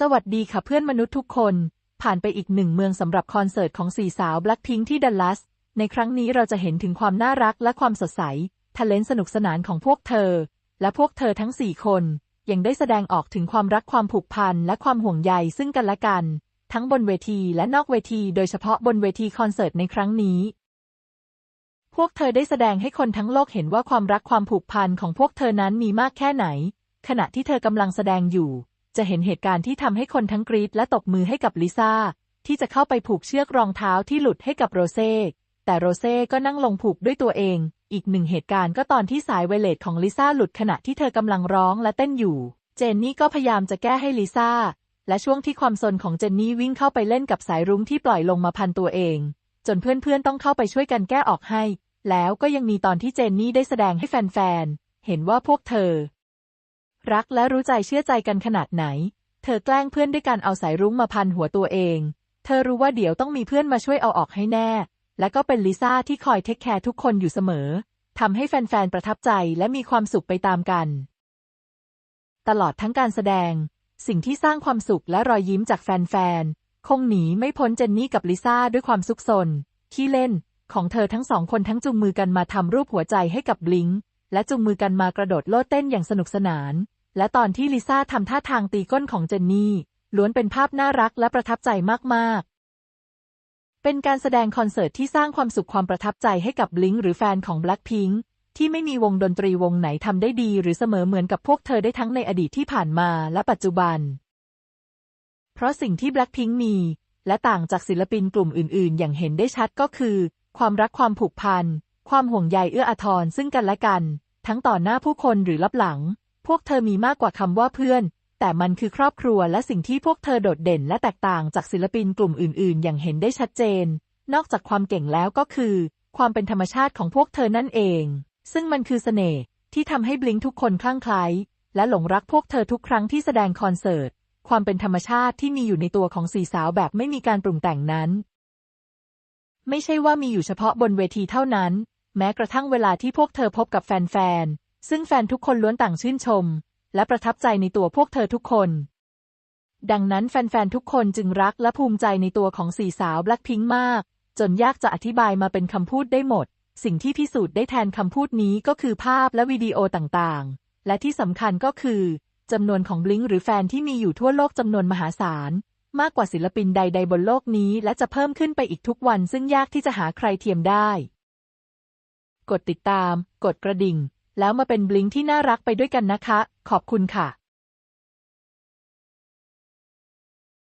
สวัสดีค่ะเพื่อนมนุษย์ทุกคน ผ่านไปอีกหนึ่งเมืองสำหรับคอนเสิร์ตของสี่สาวแบล็คพิงที่ดัลลัส ในครั้งนี้เราจะเห็นถึงความน่ารักและความสดใสทะเลนสนุกสนานของพวกเธอ และพวกเธอทั้งสี่คนยังได้แสดงออกถึงความรักความผูกพันและความห่วงใยซึ่งกันและกัน ทั้งบนเวทีและนอกเวที โดยเฉพาะบนเวทีคอนเสิร์ตในครั้งนี้ พวกเธอได้แสดงให้คนทั้งโลกเห็นว่าความรักความผูกพันของพวกเธอนั้นมีมากแค่ไหน ขณะที่เธอกำลังแสดงอยู่ จะเห็นเหตุการณ์ที่ทำให้คนทั้งกรีดและตบมือให้กับลิซ่า ที่จะเข้าไปผูกเชือกรองเท้าที่หลุดให้กับโรเซ่แต่โรเซ่ก็นั่งลงผูกด้วยตัวเอง อีกหนึ่งเหตุการณ์ก็ตอนที่สายไวเลสของลิซ่าหลุดขณะที่เธอกำลังร้องและเต้นอยู่ เจนนี่ก็พยายามจะแก้ให้ลิซ่า และช่วงที่ความซนของเจนนี่วิ่งเข้าไปเล่นกับสายรุ้งที่ปล่อยลงมาพันตัวเอง จนเพื่อนๆต้องเข้าไปช่วยกันแก้ออกให้ แล้วก็ยังมีตอนที่เจนนี่ได้แสดงให้แฟนๆ เห็นว่าพวกเธอ รักและรู้ใจเชื่อใจกันขนาดไหน เธอแกล้งเพื่อนด้วยการเอาสายรุ้งมาพันหัวตัวเอง เธอรู้ว่าเดี๋ยวต้องมีเพื่อนมาช่วยเอาออกให้แน่ และก็เป็นลิซ่าที่คอยเทคแคร์ทุกคนอยู่เสมอ ทำให้แฟนๆ ประทับใจและมีความสุขไปตามกัน ตลอดทั้งการแสดง สิ่งที่สร้างความสุขและรอยยิ้มจากแฟนๆ คงหนีไม่พ้นเจนนี่กับลิซ่าด้วยความซุกซนขี้เล่นของเธอทั้งสองคนทั้งจูงมือกันมาทำรูปหัวใจให้กับบลิง และจูงมือกันมากระโดดโลดเต้นอย่างสนุกสนาน และตอนที่ลิซ่าทำท่าทางตีก้นของเจนนี่ ล้วนเป็นภาพน่ารักและประทับใจมากๆเป็นการแสดงคอนเสิร์ตที่สร้างความสุขความประทับใจให้กับบลิงหรือแฟนของ Blackpink ที่ไม่มีวงดนตรีวงไหนทำได้ดีหรือเสมอเหมือนกับพวกเธอได้ทั้งในอดีตที่ผ่านมาและปัจจุบัน เพราะสิ่งที่ Blackpink มี และต่างจากศิลปินกลุ่มอื่น ๆ อย่างเห็นได้ชัดก็คือ ความรักความผูกพัน ความห่วงใยเอื้ออาทรซึ่งกันและกัน ทั้งต่อหน้าผู้คนหรือลับหลัง พวกเธอมีมากกว่าคำว่าเพื่อน แต่มันคือครอบครัวและสิ่งที่พวกเธอโดดเด่นและแตกต่างจากศิลปินกลุ่มอื่น ๆ อย่างเห็นได้ชัดเจน นอกจากความเก่งแล้วก็คือ ความเป็นธรรมชาติของพวกเธอนั่นเอง ซึ่งมันคือเสน่ห์ที่ทำให้บลิงทุกคนคลั่งไคล้และหลงรักพวกเธอทุกครั้งที่แสดงคอนเสิร์ต ความเป็นธรรมชาติที่มีอยู่ในตัวของสี่สาวแบบไม่มีการปรุงแต่งนั้น ไม่ใช่ว่ามีอยู่เฉพาะบนเวทีเท่านั้น แม้กระทั่งเวลาที่พวกเธอพบกับแฟนๆ ซึ่งแฟนทุกคนล้วนต่างชื่นชม และประทับใจในตัวพวกเธอทุกคน ดังนั้นแฟนๆ ทุกคนจึงรักและภูมิใจในตัวของสี่สาวแบล็คพิงค์มาก จนยากจะอธิบายมาเป็นคำพูดได้หมด สิ่งที่พิสูจน์ได้แทนคำพูดนี้ก็คือภาพและวิดีโอต่างๆ และที่สำคัญก็คือจำนวนของบลิงหรือแฟนที่มีอยู่ทั่วโลกจำนวนมหาศาลมากกว่าศิลปินใดๆบนโลกนี้ และจะเพิ่มขึ้นไปอีกทุกวันซึ่งยากที่จะหาใครเทียมได้ กดติดตาม กดกระดิ่ง แล้วมาเป็นบลิงที่น่ารักไปด้วยกันนะคะ ขอบคุณค่ะ